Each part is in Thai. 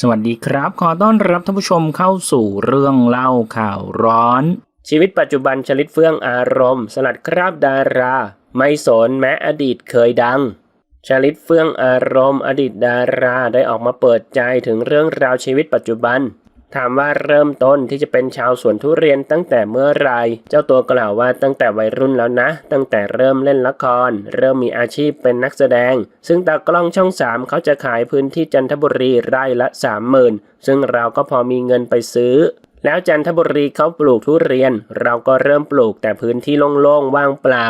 สวัสดีครับ ขอต้อนรับท่านผู้ชมเข้าสู่เรื่องเล่าข่าวร้อน ชีวิตปัจจุบันชลิดเฟื่องอารมณ์ สลัดคราบดารา ไม่สนแม้อดีตเคยดังชลิดเฟื่องอารมณ์ อดีตดาราได้ออกมาเปิดใจถึงเรื่องราวชีวิตปัจจุบัน ถามว่าเริ่มต้นที่จะเป็นชาวสวนทุเรียนตั้งแต่เมื่อไร เจ้าตัวกล่าวว่าตั้งแต่วัยรุ่นแล้วนะ ตั้งแต่เริ่มเล่นละคร เริ่มมีอาชีพเป็นนักแสดง ซึ่งตากล้องช่องสามเขาจะขายพื้นที่จันทบุรีไร่ละสามหมื่นซึ่งเราก็พอมีเงินไปซื้อแล้วจันทบุรีเขาปลูกทุเรียน เราก็เริ่มปลูกแต่พื้นที่โล่งๆว่างเปล่า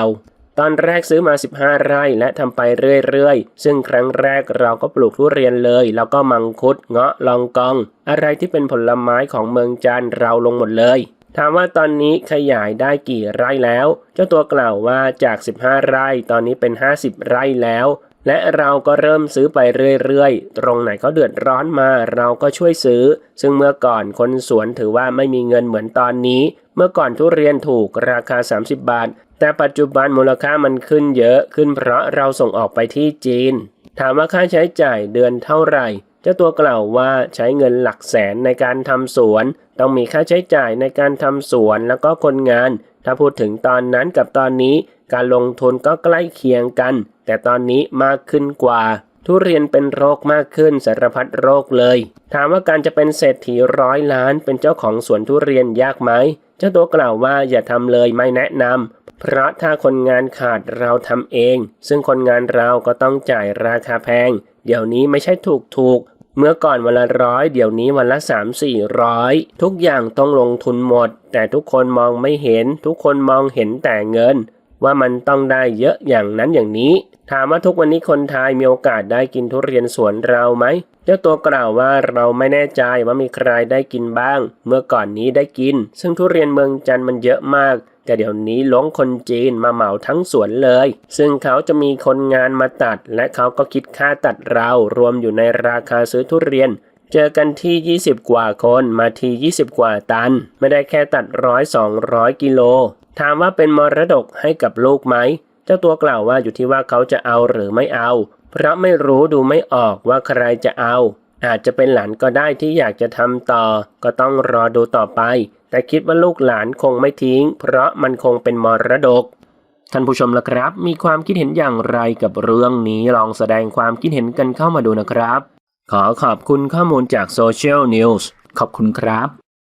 ตอนแรกซื้อมา 15 ไร่และทำไปเรื่อยๆ ซึ่งครั้งแรกเราก็ปลูกทุเรียนเลย แล้วก็มังคุดเงาะลองกอง อะไรที่เป็นผลไม้ของเมืองจันทร์เราลงหมดเลย ถามว่าตอนนี้ขยายได้กี่ไร่แล้ว เจ้าตัวกล่าวว่าจาก 15 ไร่ตอนนี้เป็น 50 ไร่แล้ว และเราก็เริ่มซื้อไปเรื่อยๆ ตรงไหนเขาเดือดร้อนมาเราก็ช่วยซื้อ ซึ่งเมื่อก่อนคนสวนถือว่าไม่มีเงินเหมือนตอนนี้ เมื่อก่อนทุเรียนถูกราคา 30 บาท แต่ปัจจุบันมูลค่ามันขึ้นเยอะขึ้นเพราะเราส่งออกไปที่จีน ถามว่าค่าใช้จ่ายเดือนเท่าไหร่เจ้าตัวกล่าวว่าใช้เงินหลักแสนในการทำสวน ต้องมีค่าใช้จ่ายในการทำสวนแล้วก็คนงาน ถ้าพูดถึงตอนนั้นกับตอนนี้การลงทุนก็ใกล้เคียงกัน แต่ตอนนี้มากขึ้นกว่า ทุเรียนเป็นโรคมากขึ้นสารพัดโรคเลย ถามว่าการจะเป็นเศรษฐีร้อยล้านเป็นเจ้าของสวนทุเรียนยากไหมเจ้าตัวกล่าวว่าอย่าทำเลยไม่แนะนำเพราะถ้าคนงานขาดเราทำเอง ซึ่งคนงานเราก็ต้องจ่ายราคาแพง เดี๋ยวนี้ไม่ใช่ถูกถูก เมื่อก่อนวันละร้อยเดี๋ยวนี้วันละสามสี่ร้อยทุกอย่างต้องลงทุนหมด แต่ทุกคนมองไม่เห็น ทุกคนมองเห็นแต่เงิน ว่ามันต้องได้เยอะอย่างนั้นอย่างนี้ ถามว่าทุกวันนี้คนไทยมีโอกาสได้กินทุเรียนสวนเราไหมเจ้าตัวกล่าวว่าเราไม่แน่ใจว่ามีใครได้กินบ้าง เมื่อก่อนนี้ได้กิน ซึ่งทุเรียนเมืองจันทร์มันเยอะมาก แต่เดี๋ยวนี้ล้งคนจีนมาเหมาทั้งสวนเลย ซึ่งเขาจะมีคนงานมาตัด และเขาก็คิดค่าตัดเรารวมอยู่ในราคาซื้อทุเรียนเจอกันที่ 20 กว่าคนมาที 20 กว่าตัน ไม่ได้แค่ตัดร้อยสองร้อยกิโล ถามว่าเป็นมรดกให้กับลูกไหม เจ้าตัวกล่าวว่าอยู่ที่ว่าเขาจะเอาหรือไม่เอา เพราะไม่รู้ดูไม่ออกว่าใครจะเอา อาจจะเป็นหลานก็ได้ที่อยากจะทำต่อ ก็ต้องรอดูต่อไป แต่คิดว่าลูกหลานคงไม่ทิ้ง เพราะมันคงเป็นมรดก ท่านผู้ชมละครับ มีความคิดเห็นอย่างไรกับเรื่องนี้ลองแสดงความคิดเห็นกันเข้ามาดูนะครับ ขอขอบคุณข้อมูลจากโซเชียลนิวส์ขอบคุณครับ